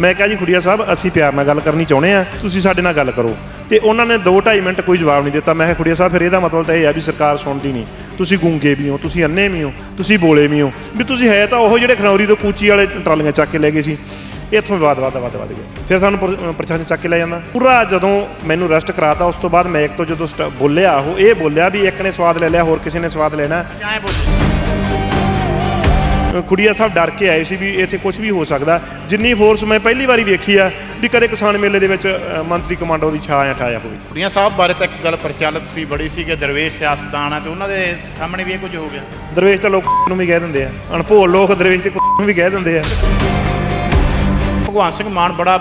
ਮੈਂ ਕਿਹਾ ਜੀ ਖੁੜੀਆ ਸਾਹਿਬ, ਅਸੀਂ ਪਿਆਰ ਨਾਲ ਗੱਲ ਕਰਨੀ ਚਾਹੁੰਦੇ ਆ ਤੁਸੀਂ ਸਾਡੇ ਨਾਲ ਗੱਲ ਕਰੋ। ਤੇ ਉਹਨਾਂ ਨੇ 2.5 ਮਿੰਟ ਕੋਈ ਜਵਾਬ ਨਹੀਂ ਦਿੱਤਾ। ਮੈਂ ਕਿਹਾ, ਖੁੜੀਆ ਸਾਹਿਬ, ਫਿਰ ਇਹਦਾ ਮਤਲਬ ਤਾਂ ਇਹ ਆ ਵੀ ਸਰਕਾਰ ਸੁਣਦੀ ਨਹੀਂ। ਤੁਸੀਂ ਗੂੰਗੇ ਵੀ ਹੋ, ਤੁਸੀਂ ਅੰਨੇ ਵੀ ਹੋ, ਤੁਸੀਂ ਬੋਲੇ ਵੀ ਹੋ। ਵੀ ਤੁਸੀਂ ਹੈ ਤਾਂ ਉਹ ਜਿਹੜੇ ਖਨੌਰੀ ਤੋਂ ਕੂਚੀ ਵਾਲੇ ਟਰਾਲੀਆਂ ਚੱਕ ਕੇ ਲੈ ਗਏ ਸੀ। ਇੱਥੋਂ ਵਿਵਾਦ ਵੱਧ ਵੱਧ ਵੱਧ ਗਿਆ ਫਿਰ ਸਾਨੂੰ ਪ੍ਰ- ਪ੍ਰਸ਼ਾਸਨ ਚੱਕ ਕੇ ਲੈ ਜਾਂਦਾ। ਪੂਰਾ ਜਦੋਂ ਮੈਨੂੰ ਅਰੈਸਟ ਕਰਾਤਾ, ਉਸ ਤੋਂ ਬਾਅਦ ਮੈਂ ਇੱਕ ਤੋਂ ਜਦੋਂ ਸਟ- ਬੋਲਿਆ ਉਹ, ਇਹ ਬੋਲਿਆ ਵੀ ਇੱਕ ਨੇ ਸਵਾਦ ਲੈ ਲਿਆ, ਹੋਰ ਕਿਸੇ ਨੇ ਸਵਾਦ ਲੈਣਾ। ਕਿਆ ਬੋਲੇ। ਖੁੜੀਆ ਸਾਹਿਬ ਡਰ ਕੇ ਆਏ ਸੀ ਵੀ ਇੱਥੇ ਕੁਝ ਵੀ ਹੋ ਸਕਦਾ। ਜਿੰਨੀ ਫੋਰਸ ਮੈਂ ਪਹਿਲੀ ਵਾਰੀ ਵੇਖੀ ਆ ਵੀ ਕਦੇ ਕਿਸਾਨ ਮੇਲੇ ਦੇ ਵਿੱਚ ਮੰਤਰੀ ਕਮਾਂਡੋ ਦੀ ਛਾਂ ਠਾਇਆ ਹੋਵੇ। ਕੁੜੀਆਂ ਸਾਹਿਬ ਬਾਰੇ ਤਾਂ ਇੱਕ ਗੱਲ ਪ੍ਰਚਲਿਤ ਸੀ ਬੜੀ ਸੀ ਕਿ ਦਰਵੇਸ਼ ਸਿਆਸਤਦਾਨ ਆ ਤੇ ਉਹਨਾਂ ਦੇ ਸਾਹਮਣੇ ਵੀ ਇਹ ਕੁਝ ਹੋ ਗਿਆ। ਦਰਵੇਸ਼ ਤਾਂ ਲੋਕ ਨੂੰ ਵੀ ਕਹਿ ਦਿੰਦੇ ਆ। ਅਣਭੋਲ ਲੋਕ ਦਰਵੇਸ਼ ਤੇ ਨੂੰ ਵੀ ਕਹਿ ਦਿੰਦੇ ਆ। ਭਗਵਾਨ ਸਿੰਘ ਮਾਨ ਬੜਾ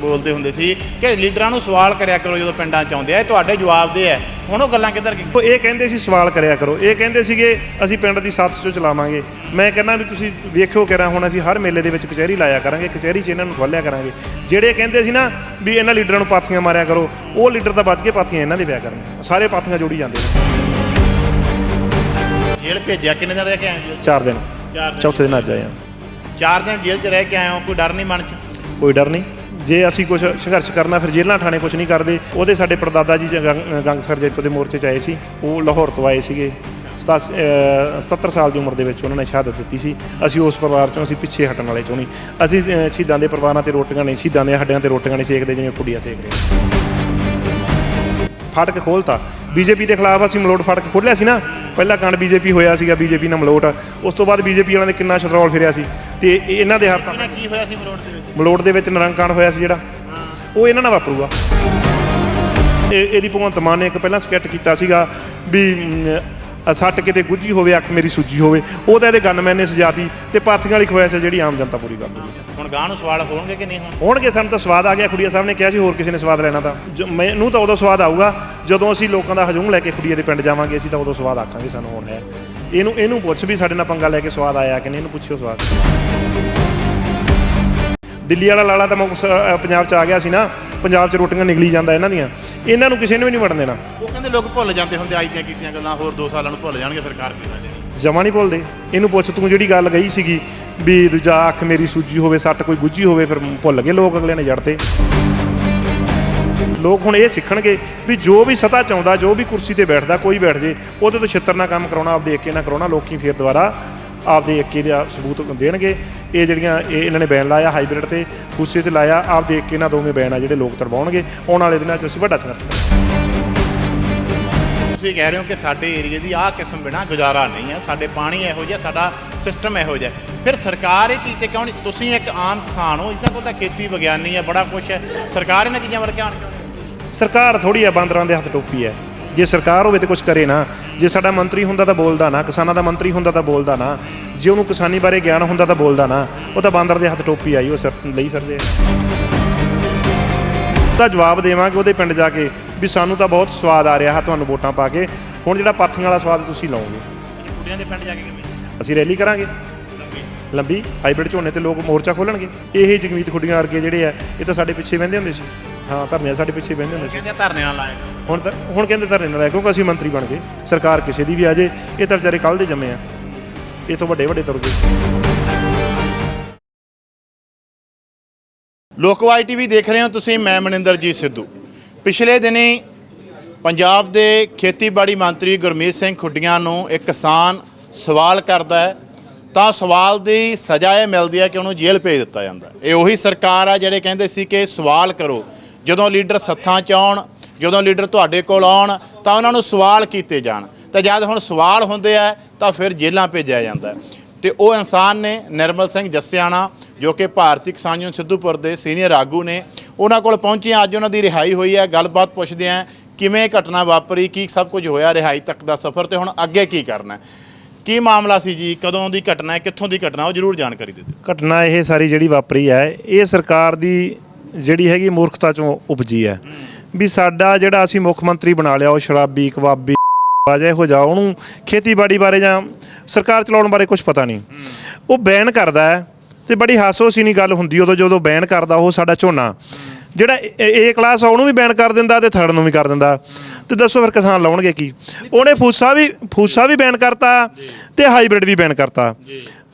ਬੋਲਦੇ ਹੁੰਦੇ ਸੀ ਕਿ ਲੀਡਰਾਂ ਨੂੰ ਸਵਾਲ ਕਰਿਆ ਕਰੋ ਜਦੋਂ ਪਿੰਡਾਂ ਚ ਆਉਂਦੇ ਆ ਤੁਹਾਡੇ ਜਵਾਬ ਦੇ ਆ। ਹੁਣ ਉਹ ਗੱਲਾਂ ਕਿੱਧਰ ਗਈਆਂ? ਉਹ ਇਹ ਕਹਿੰਦੇ ਸੀ ਸਵਾਲ ਕਰਿਆ ਕਰੋ। ਇਹ ਕਹਿੰਦੇ ਸੀਗੇ ਅਸੀਂ ਪਿੰਡ ਦੀ ਸੱਤ ਚੋਂ ਚਲਾਵਾਂਗੇ। ਮੈਂ ਕਹਿੰਦਾ ਵੀ ਤੁਸੀਂ ਵੇਖਿਓ ਕਿਰਾਂ ਹੁਣ ਅਸੀਂ ਹਰ ਮੇਲੇ ਦੇ ਵਿੱਚ ਕਚਹਿਰੀ ਲਾਇਆ ਕਰਾਂਗੇ ਕਚਹਿਰੀ 'ਚ ਇਹਨਾਂ ਨੂੰ ਖੋਲਿਆ ਕਰਾਂਗੇ। ਜਿਹੜੇ ਕਹਿੰਦੇ ਸੀ ਨਾ ਵੀ ਇਹਨਾਂ ਲੀਡਰਾਂ ਨੂੰ ਪਾਥੀਆਂ ਮਾਰਿਆ ਕਰੋ ਉਹ ਲੀਡਰ ਤਾਂ ਬਚ ਕੇ ਪਾਥੀਆਂ ਇਹਨਾਂ ਦੇ ਪਿਆ ਕਰਨ। ਸਾਰੇ ਪਾਥੀਆਂ ਜੋੜੀ ਜਾਂਦੇ ਨੇ। ਜੇਲ੍ਹ ਭੇਜਿਆ ਕਿੰਨੇ ਦਿਨ ਰਹਿ ਕੇ ਆਏ ਚਾਰ ਦਿਨ। ਚੌਥੇ ਦਿਨ ਅੱਜ ਆਏ ਆ ਚਾਰ ਦਿਨ ਜੇਲ੍ਹ 'ਚ ਰਹਿ ਕੇ ਆਏ ਹੋ ਕੋਈ ਡਰ ਨਹੀਂ ਮਨ 'ਚ? ਕੋਈ ਡਰ ਨਹੀਂ। ਜੇ ਅਸੀਂ ਕੁਝ ਸੰਘਰਸ਼ ਕਰਨਾ ਫਿਰ ਜੇਲ੍ਹਾਂ ਥਾਣੇ ਕੁਝ ਨਹੀਂ ਕਰਦੇ। ਉਹਦੇ ਸਾਡੇ ਪਰਦਾਦਾ ਜੀ ਗੰਗ ਗੰਗਸਰ ਜੈਤੋ ਦੇ ਮੋਰਚੇ 'ਚ ਆਏ ਸੀ। ਉਹ ਲਾਹੌਰ ਤੋਂ ਆਏ ਸੀਗੇ। 77 ਸਾਲ ਦੀ ਉਮਰ ਦੇ ਵਿੱਚ ਉਹਨਾਂ ਨੇ ਸ਼ਹਾਦਤ ਦਿੱਤੀ ਸੀ। ਅਸੀਂ ਉਸ ਪਰਿਵਾਰ ਚੋਂ ਅਸੀਂ ਪਿੱਛੇ ਹਟਣ ਵਾਲੇ ਚੋਂ ਨਹੀਂ। ਅਸੀਂ ਅ, ਸ਼ਹੀਦਾਂ ਦੇ ਪਰਿਵਾਰਾਂ ਤੇ ਰੋਟੀਆਂ ਨਹੀਂ ਸ਼ਹੀਦਾਂ ਦੇ ਹੱਡਿਆਂ ਤੇ ਰੋਟੀਆਂ ਨਹੀਂ ਸੇਕਦੇ ਜਿਵੇਂ ਕੁੜੀਆਂ ਸੇਕ ਰਹੇ ਫਾਟਕ ਖੋਲਤਾ। ਬੀਜੇਪੀ ਦੇ ਖਿਲਾਫ ਅਸੀਂ ਮਲੋਟ ਫਾਟਕ ਖੋਲਿਆ ਸੀ ਨਾ। ਪਹਿਲਾ ਕਾਂਡ ਬੀਜੇਪੀ ਹੋਇਆ ਸੀਗਾ ਬੀਜੇਪੀ ਨਾਲ ਮਲੋਟ। ਉਸ ਤੋਂ ਬਾਅਦ ਬੀਜੇਪੀ ਵਾਲਿਆਂ ਦੇ ਕਿੰਨਾ ਸ਼ਤਰੋਲ ਫਿਰਿਆ ਸੀ। ਤੇ ਇਹ- ਇਹਨਾਂ ਦੇ ਇਹਨਾਂ ਕੀ ਹੋਇਆ ਸੀ ਮਰੋੜ ਦੇ ਵਿੱਚ? ਮਲੋਟ ਦੇ ਵਿੱਚ ਨਰੰਕਾਂਡ ਹੋਇਆ ਸੀ ਜਿਹੜਾ। ਉਹ ਇਹਨਾਂ ਨਾਲ ਵਾਪਰੂਗਾ। ਇਹ ਇਹਦੀ ਭਗਵੰਤ ਮਾਨ ਨੇ ਇੱਕ ਪਹਿਲਾਂ ਸਕੈਟ ਕੀਤਾ ਸੀਗਾ ਵੀ ਸੱਟ ਕਿਤੇ ਗੁੱਝੀ ਹੋਵੇ ਅੱਖ ਮੇਰੀ ਸੁੱਜੀ ਹੋਵੇ ਉਹ ਤਾਂ ਇਹਦੇ ਗਨਮੈਨ ਨੇ ਸਜਾਤੀ ਤੇ ਪਾਥੀਆਂ ਵਾਲੀ ਖਵਾਇਸ਼ ਹੈ ਜਿਹੜੀ ਆਮ ਜਨਤਾ ਪੂਰੀ ਕਰ ਲੂਗੀ ਹੁਣ ਗਾਂ ਨੂੰ ਸਵਾਲ ਹੋਣਗੇ ਕਿ ਨਹੀਂ ਹੁਣ ਹੋਣਗੇ ਸਾਨੂੰ ਤਾਂ ਸਵਾਦ ਆ ਗਿਆ ਖੁੜੀਆ ਸਾਹਿਬ ਨੇ ਕਿਹਾ ਸੀ ਹੋਰ ਕਿਸੇ ਨੇ ਸਵਾਦ ਲੈਣਾ ਤਾਂ। ਮੈਨੂੰ ਤਾਂ ਉਦੋਂ ਸਵਾਦ ਆਊਗਾ ਜਦੋਂ ਅਸੀਂ ਲੋਕਾਂ ਦਾ ਹਜੂਮ ਲੈ ਕੇ ਖੁੜੀਏ ਦੇ ਪਿੰਡ ਜਾਵਾਂਗੇ ਅਸੀਂ ਤਾਂ ਉਦੋਂ ਸਵਾਦ ਆਖਾਂਗੇ ਸਾਨੂੰ ਹੁਣ ਹੈ। ਇਹਨੂੰ ਇਹਨੂੰ ਪੁੱਛ ਵੀ ਸਾਡੇ ਨਾਲ ਪੰਗਾ ਲੈ ਕੇ ਸਵਾਦ ਆਇਆ ਕਿ ਨਹੀਂ ਇਹਨੂੰ ਪੁੱਛਿਓ ਸਵਾਦ। ਦਿੱਲੀ ਵਾਲਾ ਲਾਲਾ ਤਾਂ ਅ, ਪੰਜਾਬ ਚ ਆ ਗਿਆ ਸੀ ਨਾ ਪੰਜਾਬ ਚ ਰੋਟੀਆਂ ਨਿਕਲੀ ਜਾਂਦਾ ਇਹਨਾਂ ਦੀਆਂ। ਇਹਨਾਂ ਨੂੰ ਕਿਸੇ ਨੇ ਵੀ ਨਹੀਂ ਵੜਨ ਦੇਣਾ। ਉਹ ਕਹਿੰਦੇ ਲੋਕ ਭੁੱਲ ਜਾਂਦੇ ਹੁੰਦੇ ਅੱਜ ਦੀਆਂ ਕੀਤੀਆਂ ਗੱਲਾਂ ਹੋਰ 2 ਸਾਲਾਂ ਨੂੰ ਭੁੱਲ ਜਾਣਗੇ ਸਰਕਾਰ ਕੀ ਜਾਣੀ ਜਮਾ ਨਹੀਂ ਭੁੱਲਦੇ। ਇਹਨੂੰ ਪੁੱਛ ਤੂੰ ਜਿਹੜੀ ਗੱਲ ਗਈ ਸੀਗੀ ਵੀ ਦੂਜਾ ਅੱਖ ਮੇਰੀ ਸੂਜੀ ਹੋਵੇ ਸੱਟ ਕੋਈ ਗੁੱਜੀ ਹੋਵੇ ਫਿਰ ਭੁੱਲ ਗਏ ਲੋਕ ਅਗਲੇ ਨੇ ਜੜਤੇ ਲੋਕ ਹੁਣ ਇਹ ਸਿੱਖਣਗੇ ਵੀ ਜੋ ਵੀ ਸਤਾ ਚਾਹੁੰਦਾ ਜੋ ਵੀ ਕੁਰਸੀ ਤੇ ਬੈਠਦਾ ਕੋਈ ਬੈਠ ਜੇ ਉਹਦੇ ਤੋਂ ਛਿੱਤਰ ਨਾ ਕੰਮ ਕਰਾਉਣਾ ਆਪਦੇ ਏਕੇ ਨਾ ਕਰਾਉਣਾ ਲੋਕੀ ਫਿਰ ਦੁਬਾਰਾ ਆਪਦੇ ਏਕੇ ਦਾ ਸਬੂਤ ਦੇਣਗੇ। ਇਹ ਜਿਹੜੀਆਂ ਇਹ ਇਹਨਾਂ ਨੇ ਬੈਨ ਲਾਇਆ ਹਾਈਬ੍ਰਿਡ ਤੇ ਗੁੱਸੇ ਤੇ ਲਾਇਆ ਆਪਦੇ ਏਕੇ ਨਾਲ ਦੋਵੇਂ ਬੈਨ ਆ ਜਿਹੜੇ ਲੋਕ ਤੜਵਾਉਣਗੇ ਆਉਣ ਵਾਲੇ ਦਿਨਾਂ 'ਚ ਅਸੀਂ ਵੱਡਾ ਸੰਘਰਸ਼ ਕਰਾਂਗੇ। ਤੁਸੀਂ ਕਹਿ ਰਹੇ ਹੋ ਕਿ ਸਾਡੇ ਏਰੀਏ ਦੀ ਆਹ ਕਿਸਮ ਬਿਨਾ ਗੁਜ਼ਾਰਾ ਨਹੀਂ ਹੈ। ਸਾਡੇ ਪਾਣੀ ਇਹੋ ਜਿਹਾ ਸਾਡਾ ਸਿਸਟਮ ਇਹੋ ਜਿਹਾ ਫਿਰ ਸਰਕਾਰ ਇਹ ਕੀਤੇ ਕਿਉਂ ਨਹੀਂ? ਤੁਸੀਂ ਇੱਕ ਆਮ ਕਿਸਾਨ ਹੋ ਇਹਨਾਂ ਕੋਲ ਤਾਂ ਖੇਤੀ ਵਿਗਿਆਨੀ ਹੈ ਬੜਾ ਕੁਝ ਹੈ। ਸਰਕਾਰ ਇਹਨਾਂ ਚੀਜ਼ਾਂ ਵੱਲ ਕਿਉਂ ਨਹੀਂ? ਸਰਕਾਰ ਥੋੜੀ ਆ ਬਾਂਦਰਾਂ ਦੇ ਹੱਥ ਟੋਪੀ ਹੈ। ਜੇ ਸਰਕਾਰ ਹੋਵੇ ਤੇ ਕੁਝ ਕਰੇ ਨਾ ਜੇ ਸਾਡਾ ਮੰਤਰੀ ਹੁੰਦਾ ਤਾਂ ਬੋਲਦਾ ਨਾ ਕਿਸਾਨਾਂ ਦਾ ਮੰਤਰੀ ਹੁੰਦਾ ਤਾਂ ਬੋਲਦਾ ਨਾ ਜੇ ਉਹਨੂੰ ਕਿਸਾਨੀ ਬਾਰੇ ਗਿਆਨ ਹੁੰਦਾ ਤਾਂ ਬੋਲਦਾ ਨਾ ਉਹ ਤਾਂ ਬਾਂਦਰ ਦੇ ਹੱਥ ਟੋਪੀ ਆਈ ਉਹ ਸਿਰ ਲਈ ਫਿਰਦੇ ਆ। ਉਹਦਾ ਜਵਾਬ ਦੇਵਾਂਗੇ ਉਹਦੇ ਪਿੰਡ ਜਾ ਕੇ ਵੀ ਸਾਨੂੰ ਤਾਂ ਬਹੁਤ ਸਵਾਦ ਆ ਰਿਹਾ ਤੁਹਾਨੂੰ ਵੋਟਾਂ ਪਾ ਕੇ। ਹੁਣ ਜਿਹੜਾ ਪਾਥੀਆਂ ਵਾਲਾ ਸਵਾਦ ਤੁਸੀਂ ਲਾਓਗੇ? ਕੁੜੀਆਂ ਦੇ ਪਿੰਡ ਜਾ ਕੇ ਕਿਵੇਂ? ਅਸੀਂ ਰੈਲੀ ਕਰਾਂਗੇ। ਲੰਬੀ। ਹਾਈਬ੍ਰਿਡ ਝੋਨੇ ਤੇ ਲੋਕ ਮੋਰਚਾ ਖੋਲਣਗੇ। ਇਹ ਜਗਮੀਤ ਖੁੱਡੀਆਂ ਵਰਗੇ ਜਿਹੜੇ ਆ ਇਹ ਤਾਂ ਸਾਡੇ ਪਿੱਛੇ ਬਹਿੰਦੇ ਹੁੰਦੇ ਸੀ। ਹਾਂ ਧਰਨੇ ਸਾਡੇ ਪਿੱਛੇ ਬਹਿੰਦੇ ਹੁੰਦੇ ਸੀ। ਕਹਿੰਦੇ ਆ ਧਰਨੇ ਨਾਲ ਲਾਇਆ ਹੁਣ ਤਾਂ ਹੁਣ ਕਹਿੰਦੇ ਧਰਨੇ ਨਾਲ ਆਇਆ ਕਿਉਂਕਿ ਅਸੀਂ ਮੰਤਰੀ ਬਣ ਗਏ। ਸਰਕਾਰ ਕਿਸੇ ਦੀ ਵੀ ਆ ਜੇ ਇਹ ਤਾਂ ਵਿਚਾਰੇ ਕੱਲ ਦੇ ਜੰਮੇ ਆ। ਇਹ ਤੋਂ ਵੱਡੇ ਵੱਡੇ ਤੁਰ ਗਏ ਲੋਕਵਾਈ ਟੀਵੀ ਦੇਖ ਰਹੇ ਹੋ ਤੁਸੀਂ ਮੈਂ ਮਨਿੰਦਰਜੀਤ ਸਿੱਧੂ। ਪਿਛਲੇ ਦਿਨੀ ਪੰਜਾਬ ਦੇ ਖੇਤੀਬਾੜੀ ਮੰਤਰੀ ਗੁਰਮੀਤ ਸਿੰਘ ਖੁੱਡੀਆਂ ਨੂੰ ਇੱਕ ਕਿਸਾਨ ਸਵਾਲ ਕਰਦਾ ਹੈ। ਤਾਂ ਸਵਾਲ ਦੀ ਸਜ਼ਾ ਇਹ ਮਿਲਦੀ ਹੈ ਕਿ ਉਹਨੂੰ ਜੇਲ੍ਹ ਭੇਜ ਦਿੱਤਾ ਜਾਂਦਾ ਹੈ। ਇਹ ਉਹੀ ਸਰਕਾਰ ਆ ਜਿਹੜੇ ਕਹਿੰਦੇ ਸੀ ਕਿ ਸਵਾਲ ਕਰੋ। ਜਦੋਂ ਲੀਡਰ ਸੱਥਾਂ 'ਚ ਆਉਣ, ਜਦੋਂ ਲੀਡਰ ਤੁਹਾਡੇ ਕੋਲ ਆਉਣ, ਤਾਂ ਉਹਨਾਂ ਨੂੰ ਸਵਾਲ ਕੀਤੇ ਜਾਣ। ਤਾਂ ਜਦ ਹੁਣ ਸਵਾਲ ਹੁੰਦੇ ਆ, ਤਾਂ ਫਿਰ ਜੇਲ੍ਹਾਂ ਭੇਜਿਆ ਜਾਂਦਾ ਹੈ। ਤੇ ਉਹ ਇਨਸਾਨ ਨੇ ਨਿਰਮਲ ਸਿੰਘ ਜੱਸਿਆਣਾ, ਜੋ ਕਿ ਭਾਰਤੀ ਕਿਸਾਨ ਯੂਨੀਅਨ ਸਿੱਧੂਪੁਰ ਦੇ ਸੀਨੀਅਰ ਆਗੂ ਨੇ, ਉਹਨਾਂ ਕੋਲ ਪਹੁੰਚੇ ਅੱਜ ਉਹਨਾਂ ਦੀ ਰਿਹਾਈ ਹੋਈ ਹੈ, ਗੱਲਬਾਤ ਪੁੱਛਦੇ ਹਾਂ ਕਿਵੇਂ ਘਟਨਾ ਵਾਪਰੀ, ਕੀ ਸਭ ਕੁਝ ਹੋਇਆ ਰਿਹਾਈ ਤੱਕ ਦਾ ਸਫ਼ਰ ਤੇ ਹੁਣ ਅੱਗੇ ਕੀ ਕਰਨਾ ਕੀ ਮਾਮਲਾ ਸੀ ਜੀ? ਕਦੋਂ ਦੀ ਘਟਨਾ ਹੈ? ਕਿੱਥੋਂ ਦੀ ਘਟਨਾ ਉਹ ਜ਼ਰੂਰ ਜਾਣਕਾਰੀ ਦੇ ਦਿਓ। ਘਟਨਾ ਇਹ ਸਾਰੀ ਜਿਹੜੀ ਵਾਪਰੀ ਹੈ, ਇਹ ਸਰਕਾਰ ਦੀ ਜਿਹੜੀ ਹੈਗੀ ਮੂਰਖਤਾ ਚੋਂ ਉਪਜੀ ਹੈ। ਵੀ ਸਾਡਾ ਜਿਹੜਾ ਅਸੀਂ ਮੁੱਖ ਮੰਤਰੀ ਬਣਾ ਲਿਆ, ਉਹ ਸ਼ਰਾਬੀ, ਕਬਾਬੀ, ਬਾਜਾ ਇਹੋ ਜਾ ਉਹਨੂੰ ਖੇਤੀਬਾੜੀ ਬਾਰੇ ਜਾਂ ਸਰਕਾਰ ਚਲਾਉਣ ਬਾਰੇ ਕੁਝ ਪਤਾ ਨਹੀਂ। ਉਹ ਬੈਨ ਕਰਦਾ ਹੈ ਤੇ ਬੜੀ ਹਾਸੋਸੀਨੀ ਗੱਲ ਹੁੰਦੀ ਉਦੋਂ ਜਦੋਂ ਬੈਨ ਕਰਦਾ ਉਹ ਸਾਡਾ ਝੋਨਾ। ਜਿਹੜਾ ਏ ਕਲਾਸ ਆ, ਉਹਨੂੰ ਵੀ ਬੈਨ ਕਰ ਦਿੰਦਾ ਤੇ ਥਰਡ ਨੂੰ ਵੀ ਕਰ ਦਿੰਦਾ। ਤੇ ਦੱਸੋ ਫਿਰ ਕਿਸਾਨ ਲਾਉਣਗੇ ਕੀ? ਉਹਨੇ ਫੂਸਾ ਵੀ ਫੂਸਾ ਵੀ ਬੈਨ ਕਰਤਾ ਤੇ ਹਾਈਬ੍ਰਿਡ ਵੀ ਬੈਨ ਕਰਤਾ।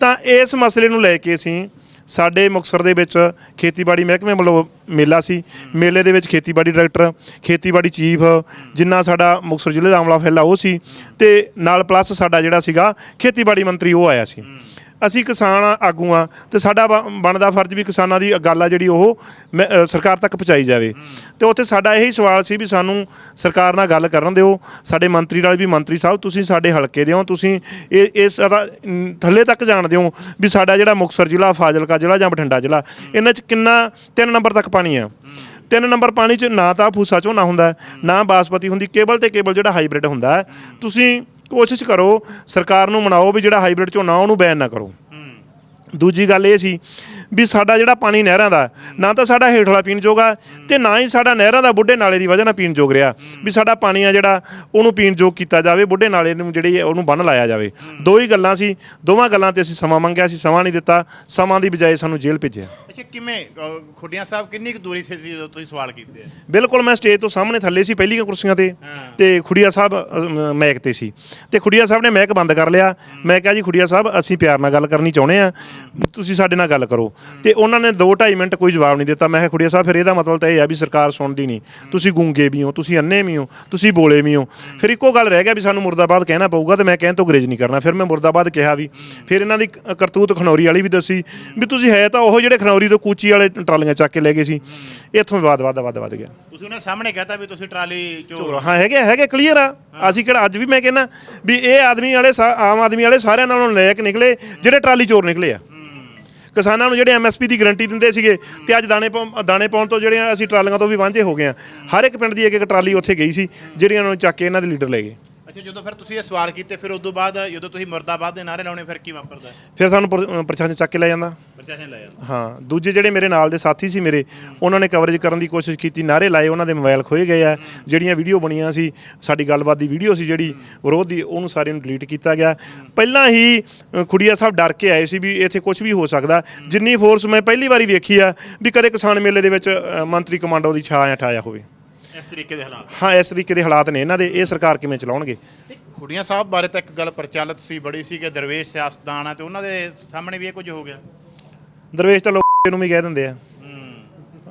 ਤਾਂ ਇਸ ਮਸਲੇ ਨੂੰ ਲੈ ਕੇ ਅਸੀਂ ਸਾਡੇ ਮੁਕਤਸਰ ਦੇ ਵਿੱਚ ਖੇਤੀਬਾੜੀ ਮਹਿਕਮੇ ਵੱਲੋਂ ਮੇਲਾ ਸੀ। ਮੇਲੇ ਦੇ ਵਿੱਚ ਖੇਤੀਬਾੜੀ ਡਾਇਰੈਕਟਰ ਖੇਤੀਬਾੜੀ ਚੀਫ ਜਿੰਨਾ ਸਾਡਾ ਮੁਕਤਸਰ ਜ਼ਿਲ੍ਹੇ ਦਾ ਅਮਲਾ ਫੈਲਾ ਉਹ ਸੀ ਤੇ ਨਾਲ ਪਲੱਸ ਸਾਡਾ ਜਿਹੜਾ ਸੀਗਾ ਖੇਤੀਬਾੜੀ ਮੰਤਰੀ ਉਹ ਆਇਆ ਸੀ। ਅਸੀਂ ਕਿਸਾਨ ਆਗੂ ਆ ਤੇ ਸਾਡਾ ਬ- ਬਣਦਾ ਫਰਜ਼ ਵੀ ਕਿਸਾਨਾਂ ਦੀ ਗੱਲ ਆ ਜਿਹੜੀ ਉਹ ਮੈਂ- ਅ, ਸਰਕਾਰ ਤੱਕ ਪਹੁੰਚਾਈ ਜਾਵੇ ਤੇ ਉੱਥੇ ਸਾਡਾ ਇਹੀ ਸਵਾਲ ਸੀ ਵੀ ਸਾਨੂੰ ਸਰਕਾਰ ਨਾਲ ਗੱਲ ਕਰਨ ਦਿਓ ਸਾਡੇ ਮੰਤਰੀ ਨਾਲ ਵੀ ਮੰਤਰੀ ਸਾਹਿਬ ਤੁਸੀਂ ਸਾਡੇ ਹਲਕੇ ਦੇ ਹੋ ਤੁਸੀਂ ਇਹ ਇਸ ਦਾ ਮ, ਥੱਲੇ ਤੱਕ ਜਾਣਦੇ ਹੋ ਵੀ ਸਾਡਾ ਜਿਹੜਾ ਮੁਕਤਸਰ ਜ਼ਿਲ੍ਹਾ ਫਾਜ਼ਿਲਕਾ ਜ਼ਿਲ੍ਹਾ ਜਾਂ ਬਠਿੰਡਾ ਜ਼ਿਲ੍ਹਾ ਇਹਨਾਂ 'ਚ ਕਿੰਨਾ ਤਿੰਨ ਨੰਬਰ ਤੱਕ ਪਾਣੀ ਆ ਤਿੰਨ ਨੰਬਰ ਪਾਣੀ 'ਚ ਨਾ ਤਾਂ ਫੂਸਾ ਝੋਨਾ ਹੁੰਦਾ ਹੈ, ਨਾ ਬਾਸਮਤੀ ਹੁੰਦੀ ਕੇਵਲ ਤੇ ਕੇਵਲ ਜਿਹੜਾ ਹਾਈਬ੍ਰਿਡ ਹੁੰਦਾ ਹੈ। ਤੁਸੀਂ ਕੋਸ਼ਿਸ਼ ਕਰੋ ਸਰਕਾਰ ਨੂੰ ਮਨਾਓ ਵੀ ਜਿਹੜਾ ਹਾਈਬ੍ਰਿਡ ਝੋਨਾ ਉਹਨੂੰ ਬੈਨ ਨਾ ਕਰੋ। ਦੂਜੀ ਗੱਲ ਇਹ ਸੀ ਵੀ ਸਾਡਾ ਜਿਹੜਾ ਪਾਣੀ ਨਹਿਰਾਂ ਦਾ ਨਾ ਤਾਂ ਸਾਡਾ ਹੇਠਲਾ ਪੀਣ ਆ ਤੇ ਨਾ ਹੀ ਸਾਡਾ ਨਹਿਰਾਂ ਦਾ ਬੁੱਢੇ ਨਾਲੇ ਦੀ ਵਜ੍ਹਾ ਨਾਲ ਪੀਣ ਯੋਗ ਰਿਹਾ। ਵੀ ਸਾਡਾ ਪਾਣੀ ਆ ਜਿਹੜਾ ਉਹਨੂੰ ਪੀਣ ਯੋਗ ਕੀਤਾ ਜਾਵੇ ਬੁੱਢੇ ਨਾਲੇ ਨੂੰ ਜਿਹੜੀ ਉਹਨੂੰ ਬੰਨ ਲਾਇਆ ਜਾਵੇ। ਦੋ ਹੀ ਗੱਲਾਂ ਸੀ ਦੋਵਾਂ ਗੱਲਾਂ ਤੇ ਅਸੀਂ ਸਮਾਂ ਮੰਗਿਆ ਸੀ ਸਮਾਂ ਨਹੀਂ ਦਿੱਤਾ ਸਮਾਂ ਦੀ ਬਜਾਏ ਸਾਨੂੰ ਜੇਲ੍ਹ ਭੇਜਿਆ। ਅੱਛਾ ਕਿਵੇਂ ਖੁੱਡੀਆਂ ਸਾਹਿਬ ਕਿੰਨੀ ਕੁ ਦੂਰੀ ਸੀ ਜਦੋਂ ਤੁਸੀਂ ਸਵਾਲ ਕੀਤੇ? ਬਿਲਕੁਲ ਮੈਂ ਸਟੇਜ ਤੋਂ ਸਾਹਮਣੇ ਥੱਲੇ ਸੀ ਪਹਿਲੀਆਂ ਕੁਰਸੀਆਂ ਤੇ। ਤੇ ਖੁੜੀਆ ਸਾਹਿਬ ਮੈਕ ਤੇ ਸੀ। ਤੇ ਖੁੜੀਆ ਸਾਹਿਬ ਨੇ ਮੈਕ ਬੰਦ ਕਰ ਲਿਆ। ਮੈਂ ਕਿਹਾ ਜੀ ਖੁੜੀਆ ਸਾਹਿਬ ਅਸੀਂ ਪਿਆਰ ਨਾਲ ਗੱਲ ਕਰਨੀ ਚਾਹੁੰਦੇ ਆ ਤੁਸੀਂ ਸਾਡੇ ਨਾਲ ਗੱਲ ਕਰੋ। ਤੇ ਉਹਨਾਂ ਨੇ 2.5 ਮਿੰਟ ਕੋਈ ਜਵਾਬ ਨਹੀਂ ਦਿੱਤਾ। ਮੈਂ ਕਿਹਾ ਖੁੜੀਆ ਸਾਹਿਬ ਫਿਰ ਇਹਦਾ ਮਤਲਬ ਤਾਂ ਇਹ ਆ ਵੀ ਸਰਕਾਰ ਸੁਣਦੀ ਨਹੀਂ। ਤੁਸੀਂ ਗੂੰਗੇ ਵੀ ਹੋ ਤੁਸੀਂ ਅੰਨੇ ਵੀ ਹੋ ਤੁਸੀਂ ਬੋਲੇ ਵੀ ਹੋ। ਫਿਰ ਇੱਕੋ ਗੱਲ ਰਹਿ ਗਿਆ ਵੀ ਸਾਨੂੰ ਮੁਰਦਾਬਾਦ ਕਹਿਣਾ ਪਊਗਾ ਤੇ ਮੈਂ ਕਹਿਣ ਤੋਂ ਗਰੇਜ ਨਹੀਂ ਕਰਨਾ। ਫਿਰ ਮੈਂ ਮੁਰਦਾਬਾਦ ਕਿਹਾ ਵੀ। ਫਿਰ ਇਹਨਾਂ ਦੀ ਕ- ਕਰਤੂਤ ਖਨੌਰੀ ਵਾਲੀ ਵੀ ਦੱਸੀ ਵੀ ਤੁਸੀਂ ਹੈ ਤਾਂ ਉਹ ਜਿਹੜੇ ਖਨੌਰੀ ਤੋਂ ਕੂਚੀ ਵਾਲੇ ਟਰਾਲੀਆਂ ਚੱਕ ਕੇ ਲੈ ਗਏ ਸੀ। ਇੱਥੋਂ ਵਿਵਾਦ ਵੱਧ ਵੱਧ ਵੱਧ ਗਿਆ। ਤੁਸੀਂ ਉਹਨਾਂ ਸਾਹਮਣੇ ਕਹਤਾ ਵੀ ਤੁਸੀਂ ਟਰਾਲੀ ਚੋਰ ਹਾਂ। ਹੈਗੇ ਹੈਗੇ ਕਲੀਅਰ ਆ। ਅਸੀਂ ਕਿਹੜਾ ਅੱਜ ਵੀ ਮੈਂ ਕਹਿੰਦਾ ਵੀ ਇਹ ਆਦਮੀ ਵਾਲੇ ਸਾ- ਆਮ ਆਦਮੀ ਵਾਲੇ ਸਾਰਿਆਂ ਨਾਲੋਂ ਲਾਇਕ ਨਿਕਲੇ ਜਿਹੜੇ ਟਰਾਲੀ ਚੋਰ ਨਿਕਲੇ ਆ। ਕਿਸਾਨਾਂ ਨੂੰ ਜਿਹੜੇ ਐਮਐਸਪੀ ਦੀ ਗਾਰੰਟੀ ਦਿੰਦੇ ਸੀਗੇ ਤੇ ਅੱਜ ਦਾਣੇ ਪਾਉਣ ਦਾਣੇ ਪਾਉਣ ਤੋਂ ਜਿਹੜੇ ਅਸੀਂ ਟਰਾਲੀਆਂ ਤੋਂ ਵੀ ਵਾਂਝੇ ਹੋ ਗਏ ਆ ਹਰ ਇੱਕ ਪਿੰਡ ਦੀ ਇੱਕ ਇੱਕ ਟਰਾਲੀ ਉੱਥੇ ਗਈ ਸੀ, ਜਿਹੜੀਆਂ ਨੂੰ ਚੱਕ ਕੇ ਇਹਨਾਂ ਦੇ ਲੀਡਰ ਲੈ ਗਏ। ਅੱਛਾ ਜਦੋਂ ਫਿਰ ਤੁਸੀਂ ਇਹ ਸਵਾਲ ਕੀਤੇ ਫਿਰ ਉਸ ਤੋਂ ਬਾਅਦ ਜਦੋਂ ਤੁਸੀਂ ਮੁਰਦਾਬਾਦ ਦੇ ਨਾਰੇ ਲਾਉਣੇ ਫਿਰ ਕੀ ਵਾਪਰਦਾ? ਫਿਰ ਸਾਨੂੰ ਪ੍ਰ- ਪ੍ਰਸ਼ਾਸਨ ਚੱਕ ਕੇ ਲੈ ਜਾਂਦਾ। ਪ੍ਰਸ਼ਾਸਨ ਲੈ ਜਾਂਦਾ। ਹਾਂ ਦੂਜੇ ਜਿਹੜੇ ਮੇਰੇ ਨਾਲ ਦੇ ਸਾਥੀ ਸੀ ਮੇਰੇ ਉਹਨਾਂ ਨੇ ਕਵਰੇਜ ਕਰਨ ਦੀ ਕੋਸ਼ਿਸ਼ ਕੀਤੀ ਨਾਰੇ ਲਾਏ ਉਹਨਾਂ ਦੇ ਮੋਬਾਈਲ ਖੋਏ ਗਏ ਆ। ਜਿਹੜੀਆਂ ਵੀਡੀਓ ਬਣੀਆਂ ਸੀ ਸਾਡੀ ਗੱਲਬਾਤ ਦੀ ਵੀਡੀਓ ਸੀ ਜਿਹੜੀ ਵਿਰੋਧ ਦੀ ਉਹਨੂੰ ਸਾਰਿਆਂ ਨੂੰ ਡਿਲੀਟ ਕੀਤਾ ਗਿਆ। ਪਹਿਲਾਂ ਹੀ ਅ, ਖੁੜੀਆ ਸਾਹਿਬ ਡਰ ਕੇ ਆਏ ਸੀ ਵੀ ਇੱਥੇ ਕੁਝ ਵੀ ਹੋ ਸਕਦਾ। ਜਿੰਨੀ ਫੋਰਸ ਮੈਂ ਪਹਿਲੀ ਵਾਰੀ ਵੇਖੀ ਆ ਵੀ ਕਦੇ ਕਿਸਾਨ ਮੇਲੇ ਦੇ ਵਿੱਚ ਅ, ਮੰਤਰੀ ਕਮਾਂਡੋ ਦੀ ਛਾਂ ਠਾਇਆ ਹੋਵੇ। ਇਸ ਤਰੀਕੇ ਦੇ ਹਾਲਾਤ? ਹਾਂ ਇਸ ਤਰੀਕੇ ਦੇ ਹਾਲਾਤ ਨੇ। ਇਹਨਾਂ ਦੇ ਇਹ ਸਰਕਾਰ ਕਿਵੇਂ ਚਲਾਉਣਗੇ? ਖੁੱਡੀਆਂ ਸਾਹਿਬ ਬਾਰੇ ਤਾਂ ਇੱਕ ਗੱਲ ਪ੍ਰਚਲਿਤ ਸੀ ਬੜੀ ਸੀ ਕਿ ਦਰਵੇਸ਼ ਸਿਆਸਤਦਾਨ ਆ ਤੇ ਉਹਨਾਂ ਦੇ ਸਾਹਮਣੇ ਵੀ ਇਹ ਕੁਝ ਹੋ ਗਿਆ। ਦਰਵੇਸ਼ ਤਾਂ ਲੋਕ ਨੂੰ ਵੀ ਕਹਿ ਦਿੰਦੇ ਆ।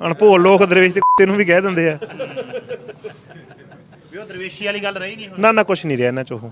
ਅਣਭੋਲ ਲੋਕ ਦਰਵੇਸ਼ ਤੇ ਕੁੱਤੇ ਨੂੰ ਵੀ ਕਹਿ ਦਿੰਦੇ ਆ। ਵੀ ਉਹ ਦਰਵੇਸ਼ੀ ਵਾਲੀ ਗੱਲ ਰਹੀ ਨਹੀਂ ਹੁਣ। ਨਾ ਨਾ ਕੁਝ ਨਹੀਂ ਰਿਹਾ ਇਹਨਾਂ ਚ ਉਹ।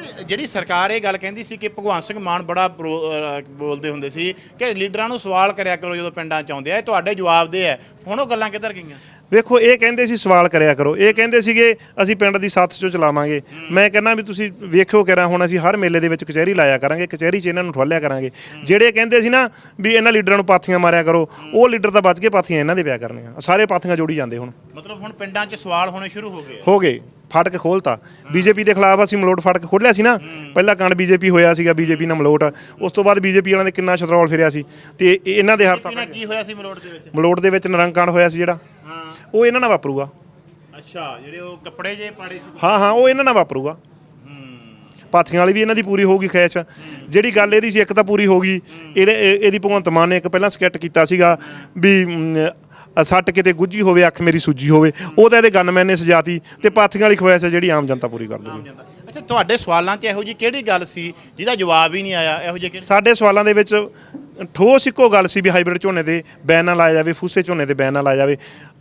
ਜਿਹੜੀ ਜਿਹੜੀ ਸਰਕਾਰ ਇਹ ਗੱਲ ਕਹਿੰਦੀ ਸੀ ਕਿ ਭਗਵੰਤ ਸਿੰਘ ਮਾਨ ਬੜਾ ਪ੍ਰੋ- ਅਹ ਬੋਲਦੇ ਹੁੰਦੇ ਸੀ ਕਿ ਲੀਡਰਾਂ ਨੂੰ ਸਵਾਲ ਕਰਿਆ ਕਰੋ ਜਦੋਂ ਪਿੰਡਾਂ ਚ ਆਉਂਦੇ ਆ। ਇਹ ਤੁਹਾਡੇ ਜਵਾਬ ਦੇ ਆ ਹੁਣ ਉਹ ਗੱਲਾਂ ਕਿੱਧਰ ਗਈਆਂ? ਵੇਖੋ ਇਹ ਕਹਿੰਦੇ ਸੀ ਸਵਾਲ ਕਰਿਆ ਕਰੋ। ਇਹ ਕਹਿੰਦੇ ਸੀਗੇ ਅਸੀਂ ਪਿੰਡ ਦੀ ਸੱਥ ਚੋਂ ਚਲਾਵਾਂਗੇ। ਮੈਂ ਕਹਿੰਦਾ ਵੀ ਤੁਸੀਂ ਵੇਖਿਓ ਕਿਹੜਾ ਹੁਣ ਅਸੀਂ ਹਰ ਮੇਲੇ ਦੇ ਵਿੱਚ ਕਚਹਿਰੀ ਲਾਇਆ ਕਰਾਂਗੇ ਕਚਹਿਰੀ 'ਚ ਇਹਨਾਂ ਨੂੰ ਠੱਲਿਆ ਕਰਾਂਗੇ। ਜਿਹੜੇ ਕਹਿੰਦੇ ਸੀ ਨਾ ਵੀ ਇਹਨਾਂ ਲੀਡਰਾਂ ਨੂੰ ਪਾਥੀਆਂ ਮਾਰਿਆ ਕਰੋ ਉਹ ਲੀਡਰ ਤਾਂ ਬਚ ਕੇ ਪਾਥੀਆਂ ਇਹਨਾਂ ਦੇ ਪਿਆ ਕਰਨੀਆਂ ਸਾਰੇ ਪਾਥੀਆਂ ਜੋੜੀ ਜਾਂਦੇ ਹੁਣ। ਮਤਲਬ ਹੁਣ ਪਿੰਡਾਂ 'ਚ ਸਵਾਲ ਹੋਣੇ ਸ਼ੁਰੂ ਹੋ ਗਏ। ਆ। ਹੋ ਗਏ। ਫਾਟਕ ਖੋਲਤਾ। ਬੀਜੇਪੀ ਦੇ ਖਿਲਾਫ ਅਸੀਂ ਮਲੋਟ ਫਾਟਕ ਖੋਲਿਆ ਸੀ ਨਾ ਪਹਿਲਾ ਕਾਂਡ ਬੀਜੇਪੀ ਹੋਇਆ ਸੀਗਾ ਬੀਜੇਪੀ ਨਾਲ ਮਲੋਟ। ਉਸ ਤੋਂ ਬਾਅਦ ਬੀਜੇਪੀ ਵਾਲਿਆਂ ਦੇ ਕਿੰਨਾ ਸ਼ਤਰੌਲ ਫਿਰਿਆ ਸੀ। ਤੇ ਇਹ- ਇਹਨਾਂ ਦੇ ਹਰ ਇਹਨਾਂ ਕੀ ਹੋਇਆ ਸੀ ਮਲੋਟ ਦੇ ਵਿੱਚ? ਮਲੋਟ ਦੇ ਵਿੱਚ ਨਰੰਗ ਕਾਂਡ ਹੋਇਆ ਸੀ ਜਿਹੜਾ। ਹਾਂ। ਉਹ ਇਹਨਾਂ ਨਾਲ ਵਾਪਰੂਗਾ। ਅੱਛਾ ਜਿਹੜੇ ਉਹ ਕੱਪੜੇ ਜੇ ਪਾੜੇ ਸੀ। ਹਾਂ ਹਾਂ ਉਹ ਇਹਨਾਂ ਨਾਲ ਵਾਪਰੂਗਾ। ਪਾਥੀਆਂ ਵਾਲੀ ਵੀ ਇਹਨਾਂ ਦੀ ਪੂਰੀ ਹੋਊਗੀ ਖੈਚ। ਜਿਹੜੀ ਗੱਲ ਇਹਦੀ ਸੀ ਇੱਕ ਤਾਂ ਪੂਰੀ ਹੋ ਗਈ। ਇਹਦੇ ਇਹ- ਇਹਦੀ ਭਗਵੰਤ ਮਾਨ ਨੇ ਇੱਕ ਪਹਿਲਾਂ ਸਕੈਟ ਕੀਤਾ ਸੀਗਾ ਵੀ ਅ, ਸੱਟ ਕਿਤੇ ਗੁੱਜੀ ਹੋਵੇ ਅੱਖ ਮੇਰੀ ਸੁੱਜੀ ਹੋਵੇ ਉਹ ਤਾਂ ਇਹਦੇ ਗਨਮੈਨ ਨੇ ਸਜਾਤੀ ਤੇ ਪਾਥੀਆਂ ਵਾਲੀ ਖਵਾਇਸ਼ ਹੈ ਜਿਹੜੀ ਆਮ ਜਨਤਾ ਪੂਰੀ ਕਰ ਦੂਗੀ ਜਾਂਦਾ ਅੱਛਾ ਤੁਹਾਡੇ ਸਵਾਲਾਂ 'ਚ ਇਹੋ ਜੀ ਕਿਹੜੀ ਗੱਲ ਸੀ ਜਿਹਦਾ ਜਵਾਬ ਹੀ ਨਹੀਂ ਆਇਆ? ਇਹੋ ਜਿਹੇ ਸਾਡੇ ਸਵਾਲਾਂ ਦੇ ਵਿੱਚ ਠੋਸ ਇੱਕੋ ਗੱਲ ਸੀ ਵੀ ਹਾਈਬ੍ਰਿਡ ਝੋਨੇ ਤੇ ਬੈਨ ਨਾ ਲਾਇਆ ਜਾਵੇ ਫੂਸੇ ਝੋਨੇ ਤੇ ਬੈਨ ਨਾ ਲਾਇਆ ਜਾਵੇ।